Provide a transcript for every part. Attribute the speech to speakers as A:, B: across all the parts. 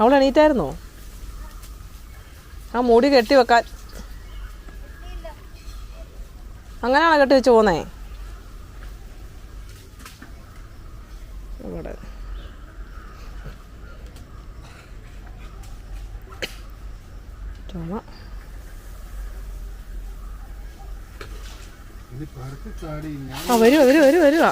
A: അവൾ എണീറ്റായിരുന്നോ? ആ മുടി കെട്ടി വെക്കാൻ. അങ്ങനെയാണോ കെട്ടി വെച്ച് പോന്നേ? ഇവിടെ ചുമ. ആ വരുവാ വരുവാ വരുക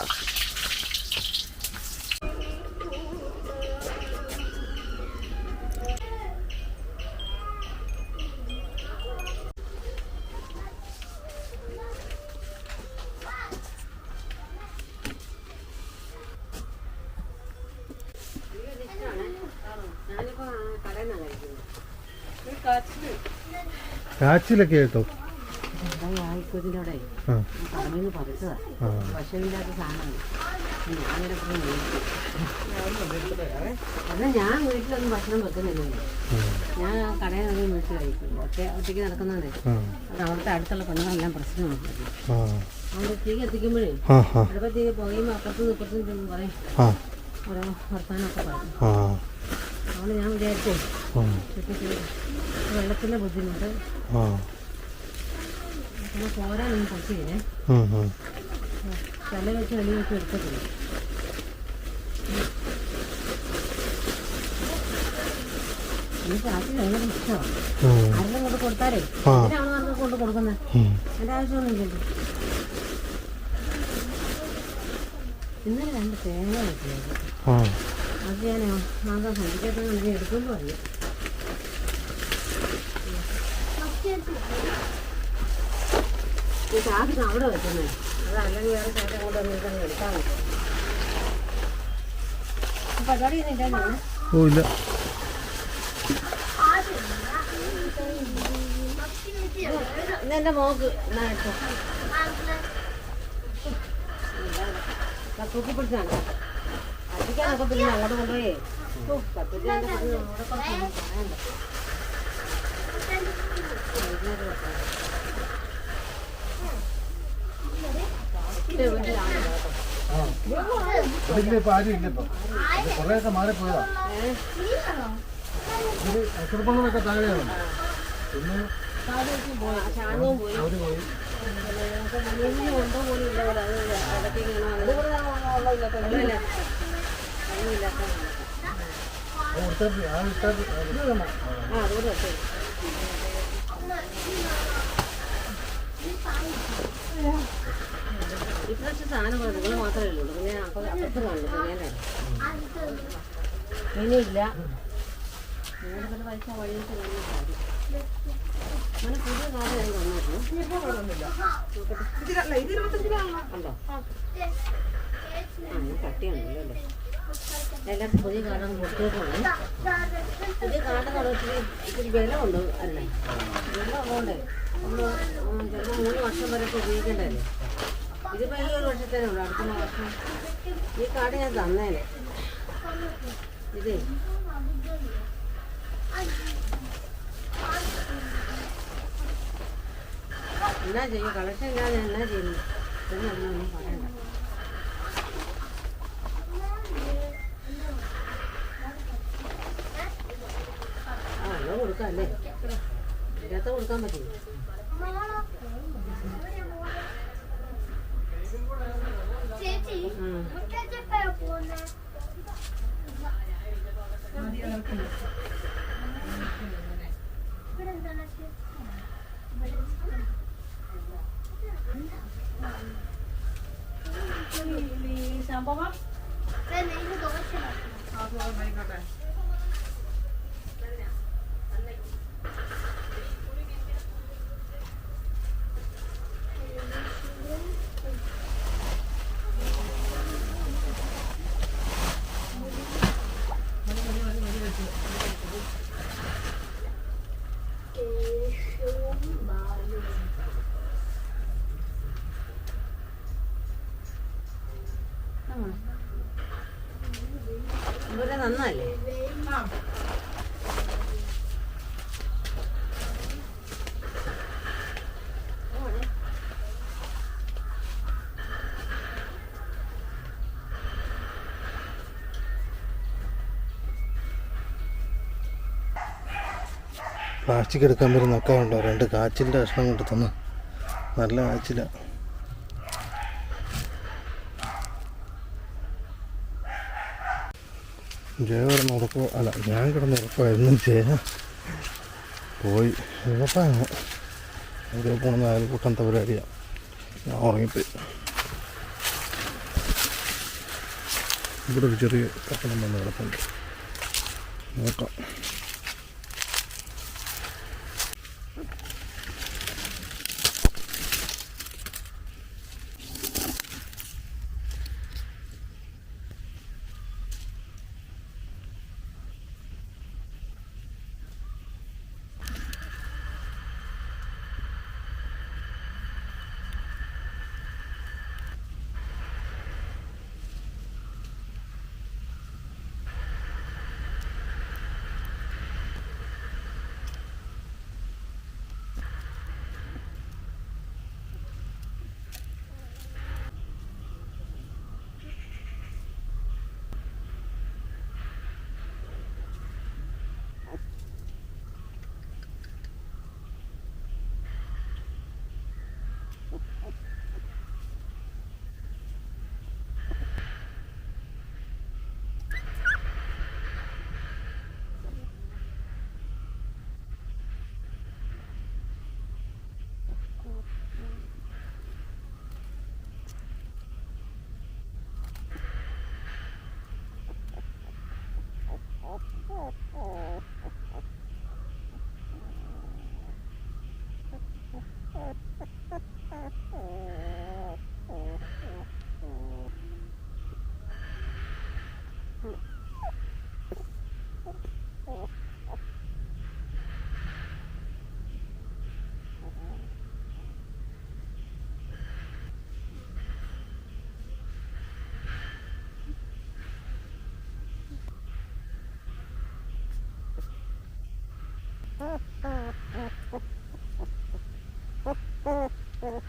B: മേടിച്ചു കേട്ടോ. ഞാൻ വീട്ടിലൊന്നും ഭക്ഷണം വെക്കുന്നില്ലല്ലോ ഞാൻ കടയിൽ നിന്ന് വീട്ടിൽ കഴിക്കും. ഒറ്റയ്ക്ക് നടക്കുന്നതേ അത് അവിടുത്തെ അടുത്തുള്ള പെണ്ണുങ്ങളെല്ലാം പ്രശ്നമാണ് അവിടെ തീ
C: എത്തിക്കുമ്പോഴേ
B: ചിലപ്പോൾ തീ പുകയും അപ്പുറത്തും ഇപ്പുറത്തും പറയും. ഓരോ വർത്താനമൊക്കെ പറയും. അതുകൊണ്ട് ഞാൻ കുട്ടിക്ക് വെള്ളത്തിന്റെ ബുദ്ധിമുട്ട്. പിന്നെ പോരാനൊന്നും പറ്റിയില്ലേ. തല വെച്ച് വെളി വെച്ച് എടുക്കത്തില്ല. എനിക്ക് ആദ്യം ഭയങ്കര ഇഷ്ടമാണ് ആരെങ്കിലും കൊണ്ട് കൊടുത്താലേ. എന്തിനാണ് അവർക്ക് കൊണ്ട് കൊടുക്കുന്നത് എന്റെ ആവശ്യമൊന്നുമില്ലല്ലോ ഇന്നലെ രണ്ട് തേങ്ങ അത് ഞാൻ മാസം സഞ്ചിക്കട്ടെ എടുക്കുമ്പോൾ അറിയാം ചാക്കിന് അവിടെ വെക്കുന്നത് അത് അല്ലെങ്കിൽ വേറെ ചാക്ക കൂടെ വന്നിട്ട് എടുക്കാൻ പറ്റും പരിപാടി ഇല്ല
C: ഓ ഇല്ല.
B: ഇന്നെന്റെ മോക്ക് എന്നാ അടിക്കാനൊക്കെ പിന്നെ അങ്ങോട്ട് കൊണ്ടുപോയേ അവിടെ കേട്ടോ.
C: അതില്ല ഇപ്പൊ ആരും ഇല്ല ഇപ്പൊ കുറേയൊക്കെ മാറിപ്പോയതാ ഇത് അസുഖങ്ങളൊക്കെ താഴെയാണ് പിന്നെ
B: അവർ പോയി ഉണ്ടോ പോലും ഇല്ല ഇടയ്ക്ക് ഇങ്ങനെ വന്ന് വെള്ളമില്ല. വെള്ളമില്ലാത്ത
C: അത് കൊടുത്തിട്ട് ആ ഇട്ടിട്ട്
B: ആ അതുകൂടെ വെച്ചേ ഇപ്രാവശ്യം സാധനങ്ങൾ നിങ്ങൾ മാത്രമേ ഉള്ളൂ പിന്നെ അപ്പോൾ അപ്പുറത്ത് കണ്ടു പിന്നെ ഇനിയില്ല നിങ്ങളുടെ പല പൈസ വഴിയിട്ട് കഴിഞ്ഞ കാര്യം അങ്ങനെ പുതിയ ഞാൻ തന്നിരുന്നു ഞാൻ കട്ടിയുണ്ടല്ലോ അല്ലേ എല്ലാവർക്കും പുതിയ കാർഡൊന്നും കൊടുത്തേക്കാണ് പുതിയ കാർഡെന്ന് ഇച്ചിരി വില ഉണ്ട്. അല്ലേ വില നമ്മൾ ചിലപ്പോൾ മൂന്ന് വർഷം വരെയൊക്കെ ഉപയോഗിക്കേണ്ടതല്ലേ? ഇതിപ്പോൾ ഈ ഒരു വർഷത്തേനേ അടുത്ത വർഷം ഈ കാർഡ് ഞാൻ തന്നേനെ. ഇതേ. എന്നാ ചെയ്യും? കളക്ഷൻ ഇല്ലാതെ എന്നാ ചെയ്യുന്നു? എന്നൊന്നും പറയണ്ട. വെള്ളം കൊടുക്കാം അല്ലേ ഇതിനകത്ത് കൊടുക്കാൻ പറ്റില്ല
D: ചേച്ചി മുറ്റച്ചപ്പഴ പോകുന്നെ ഇവിടെ എന്താണ്
A: സംഭവം
D: നെയ്യ് ദോശ
B: ഇവരെ നന്നല്ലേ
C: പ്ലാസ്റ്റിക് എടുക്കാൻ വരുന്ന ഒക്കെ ഉണ്ടോ രണ്ട് കാച്ചിന്റെ കഷ്ണം കൊണ്ട് തന്നു. നല്ല കാച്ചില. ജയ കിടന്ന് ഉറക്കോ അല്ല ഞാൻ കിടന്ന് ഉറക്കമായിരുന്നു ജയ പോയി. ഉറപ്പാണ് അവിടെ പോകുന്ന അയൽക്കൂട്ടത്തെ പരിപാടിയാണ് ഞാൻ ഉറങ്ങിപ്പോയി. ഇവിടെ ഒരു ചെറിയ കപ്പണം വന്ന് കിടപ്പുണ്ട്. നോക്കാം. โอ้
D: Oh, oh, oh.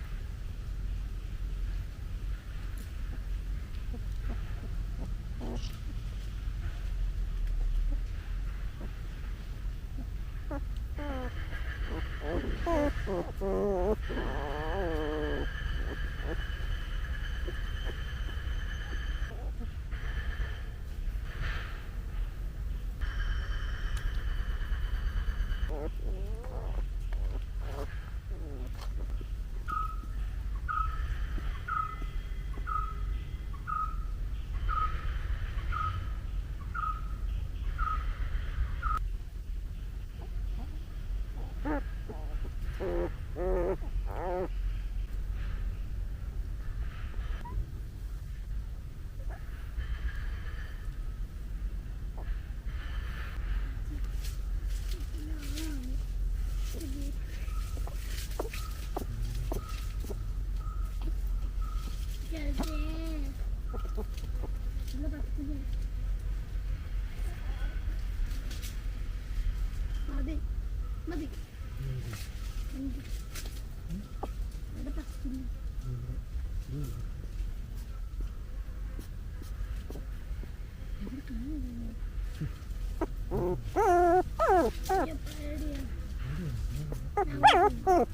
D: Yeah,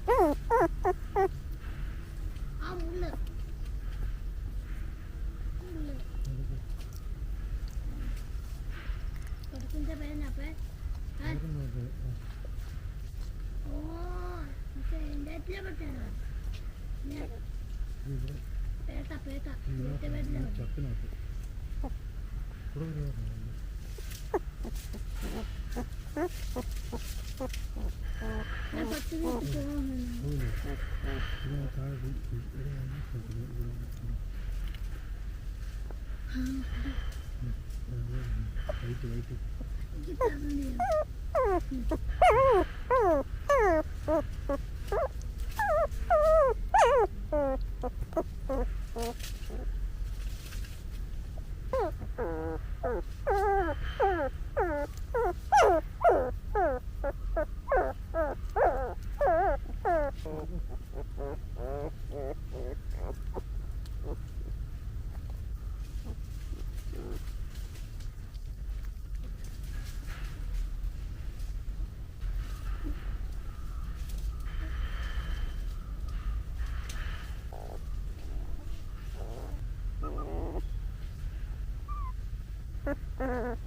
D: എനിക്ക് തന്നില്ല Uh-huh.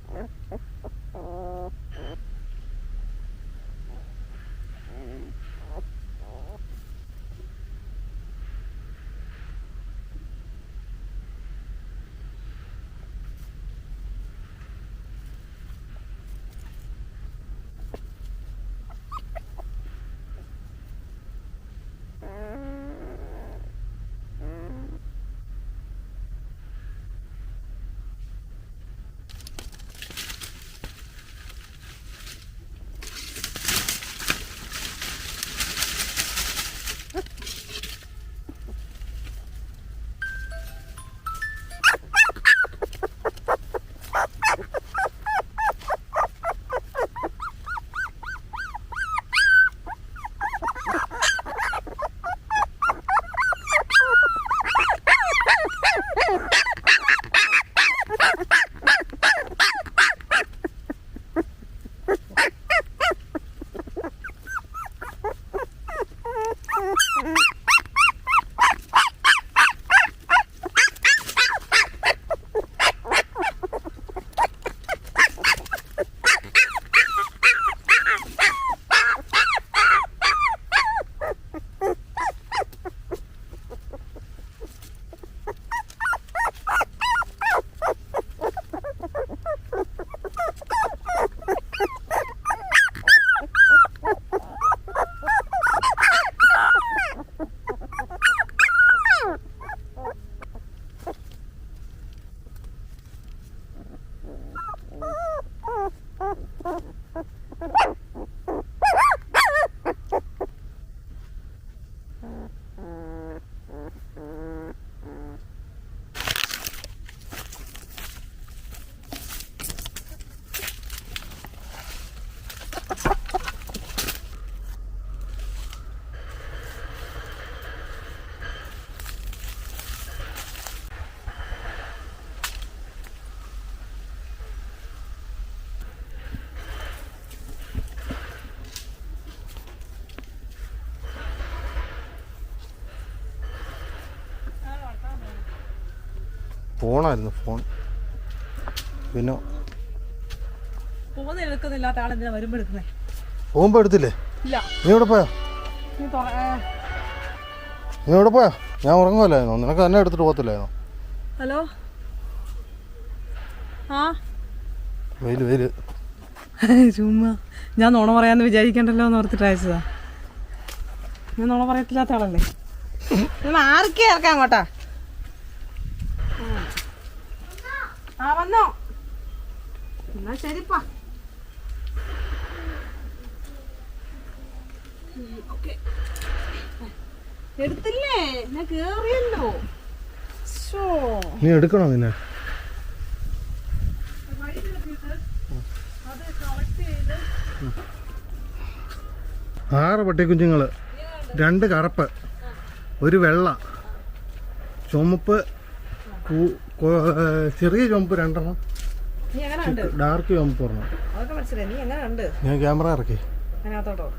C: ഫോണായിരുന്നു ഫോൺ. പിന്നെ പോകുമ്പോ എടുത്തില്ലേ? നീ എവിടെ പോയാ?
A: നീ
C: എവിടെ പോയാ? ഞാൻ ഉറങ്ങുമല്ലായിരുന്നോ നിനക്ക് തന്നെ എടുത്തിട്ട് പോകത്തില്ലായിരുന്നോ?
A: ഹലോ? ആ?
C: വെയിൽ വെയിൽ
A: ചുമ്മാ. ഞാൻ നോണ പറയാന്ന് വിചാരിക്കണ്ടല്ലോ എന്ന് ഓർത്തിട്ട് അയച്ചതാ. ഞാൻ നോണ പറയത്തില്ലാത്ത ആളല്ലേ? ആർക്കേ ഇറക്കാം അങ്ങോട്ടാ ആ. ആ വന്നോ. എന്നാ ശരിപ്പാ. എടുത്തില്ലേ? ഞാൻ കേറിയല്ലോ.
C: നീ എടുക്കണോ നിന്നെ? ആറ് പട്ടിക്കുഞ്ഞുങ്ങൾ രണ്ട് കറുപ്പ്. ഒരു വെള്ള. ചുമപ്പ് ചെറിയ ചുമപ്പ് രണ്ടെണ്ണം. ഡാർക്ക് ചുമപ്പ് ഒരെണ്ണം. ഞാൻ ക്യാമറ ഇറക്കി.
A: അതിനകത്തോട്ടോ.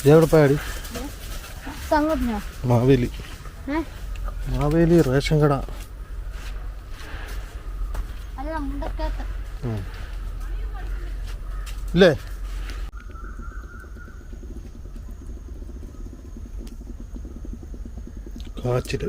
C: ഇത് എവിടെ മാവേലി. മാവേലി റേഷൻ കട. ഇല്ലേ? കാച്ചിൽ.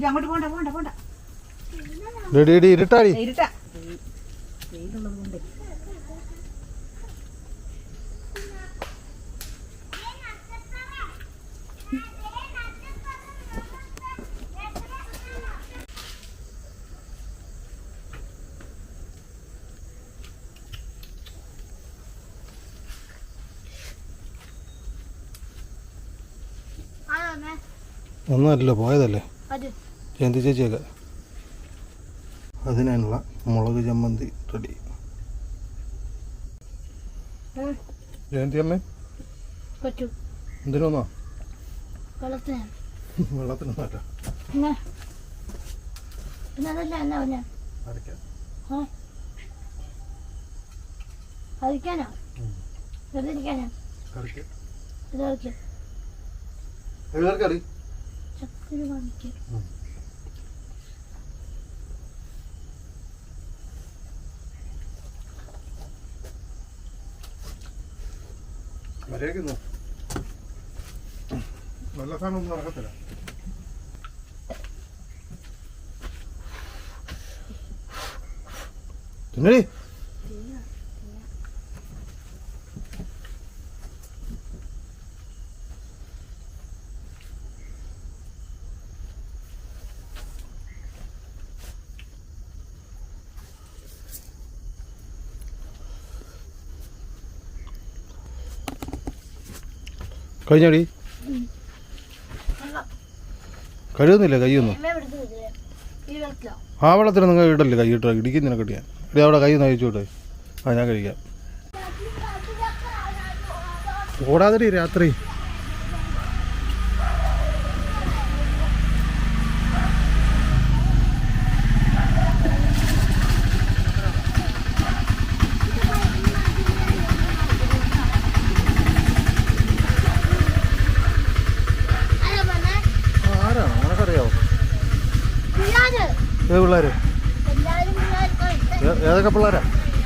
A: ഇത് അങ്ങോട്ട് പോണ്ട പോണ്ട പോണ്ട.
C: ഇരുട്ടാടി.
A: ഇരുട്ടാ.
C: ഒന്നുമല്ലല്ലോ പോയതല്ലേ? ജയന്തി ചേച്ചിയൊക്കെ? അതിനുള്ള മുളക് ചമ്മന്തി റെഡി. ജയന്തി അമ്മേ? എന്തിനൊന്നോ?
D: വെള്ളത്തിന്.
C: വെള്ളത്തിനൊന്നല്ല
D: ശക്തി കാണിക്കും
C: മര്യാദയ്ക്കുന്നു നല്ല സാധനമൊന്നും നടക്കത്തില്ല കഴിഞ്ഞടി. കഴിയുന്നില്ല
D: വെള്ളത്തിലോ?
C: ആ വെള്ളത്തിന് നിങ്ങൾ ഇടല്ലേ കൈ ഇട്ടോ ഇടിക്കും നിനക്ക് ഞാൻ. ഇടി അവിടെ കൈ നയിച്ചോട്ടെ ആ ഞാൻ കഴിക്കാം. ഓടാതെ രാത്രി.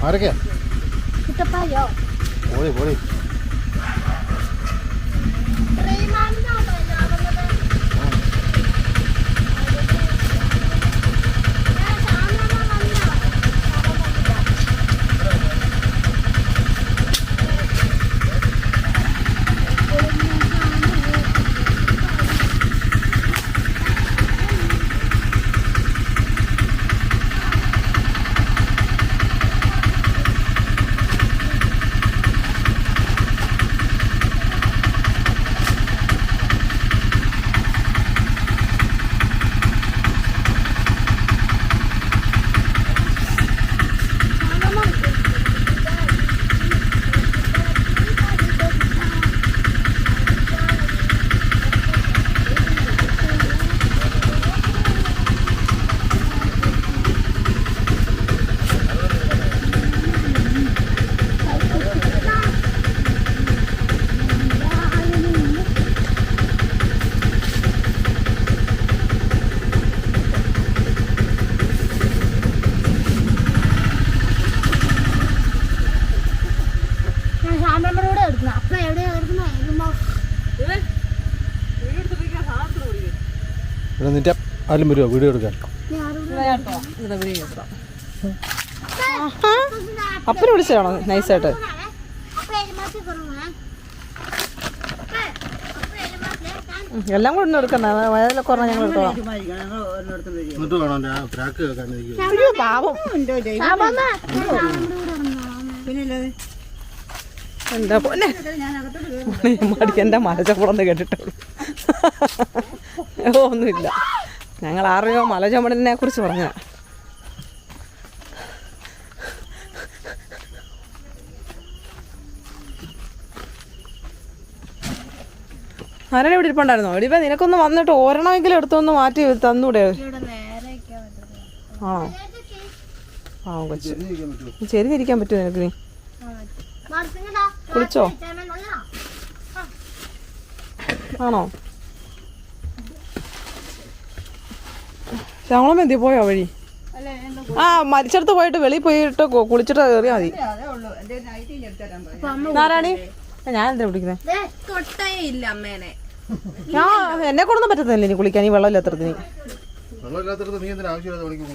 C: ആരൊക്കെയാ?
D: കുട്ടപ്പായോ?
C: പോയി പോയി
D: റീമാനിനാണോ ഞാൻ പറഞ്ഞത് ഞാൻ സാധാരണ വന്നോ ഞാൻ ശ്യാമളമ്മയോട് എടുക്കണം അപ്പൊ എവിടെയാ എടുക്കുന്നത് എഴുതുമ്പോ
C: ഇവിടെ നിന്റെ ആരും വരുമോ വീഡിയോ എടുക്കാൻ.
A: അപ്പനെ വിളിച്ചതാണോ? നൈസായിട്ട്. എല്ലാം കൂടെ ഒന്നും എടുക്കണ്ട. വയലൊക്കെ പറഞ്ഞാൽ ഞങ്ങൾ അയ്യോ പാവം. എന്താ പോലെ മലചപ്പടന്ന് കേട്ടിട്ടുള്ളൂ. ഓ ഒന്നുമില്ല. ഞങ്ങൾ ആറിയോ മല ചുമടലിനെ കുറിച്ച് പറഞ്ഞ ആരാണ് ഇവിടെ ഇരിപ്പുണ്ടായിരുന്നോ? ഇവിടെ നിനക്കൊന്ന് വന്നിട്ട് ഒരെണ്ണമെങ്കിലും എടുത്തൊന്ന് മാറ്റി തന്നൂടെ. ആണോ? ആ കൊച്ചു. ചെരിഞ്ഞിരിക്കാൻ പറ്റുമോ നിനക്ക് നീ കുളിച്ചോ? ആണോ? ശ്യാമളം എന്തി പോയോ വഴി? ആ മരിച്ചെടുത്ത് പോയിട്ട് വെളി പോയിട്ട് കുളിച്ചിട്ട് കയറിയാ മതി. നാരായണി ഞാൻ എന്താ വിളിക്കുന്നത്
B: തൊട്ടേ ഇല്ല അമ്മേനെ.
A: ഞാൻ എന്നെ കൊണ്ടൊന്നും പറ്റത്തില്ല ഇനി കുളിക്കാൻ ഈ വെള്ളമില്ലാത്തടത്തിന്
C: വെള്ളമില്ലാത്തടത്ത് നീ എന്തിനാ പണിക്ക്